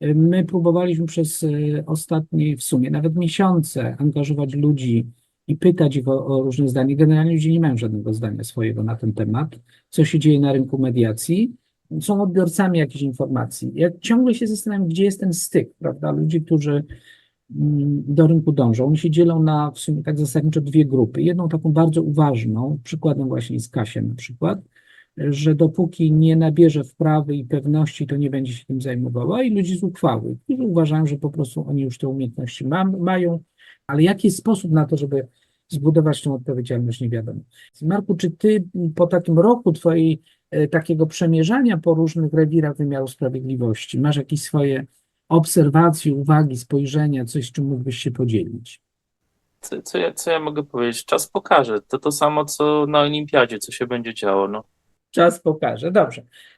My próbowaliśmy przez e, ostatnie w sumie nawet miesiące angażować ludzi i pytać ich o, o różne zdania. Generalnie ludzie nie mają żadnego zdania swojego na ten temat, co się dzieje na rynku mediacji. Są odbiorcami jakichś informacji. Ja ciągle się zastanawiam, gdzie jest ten styk, prawda? Ludzie, którzy mm, do rynku dążą. Oni się dzielą na w sumie tak zasadniczo dwie grupy. Jedną taką bardzo uważną, przykładem właśnie jest Kasia na przykład, że dopóki nie nabierze wprawy i pewności, to nie będzie się tym zajmowała i ludzi z uchwały, uważają, że po prostu oni już te umiejętności ma, mają, ale jaki jest sposób na to, żeby zbudować tą odpowiedzialność, nie wiadomo. Marku, czy ty po takim roku twojej e, takiego przemierzania po różnych rewirach wymiaru sprawiedliwości, masz jakieś swoje obserwacje, uwagi, spojrzenia, coś, czym mógłbyś się podzielić? Co, co, ja, co ja mogę powiedzieć? Czas pokaże. To to samo, co na olimpiadzie, co się będzie działo. No. Czas pokaże. Dobrze.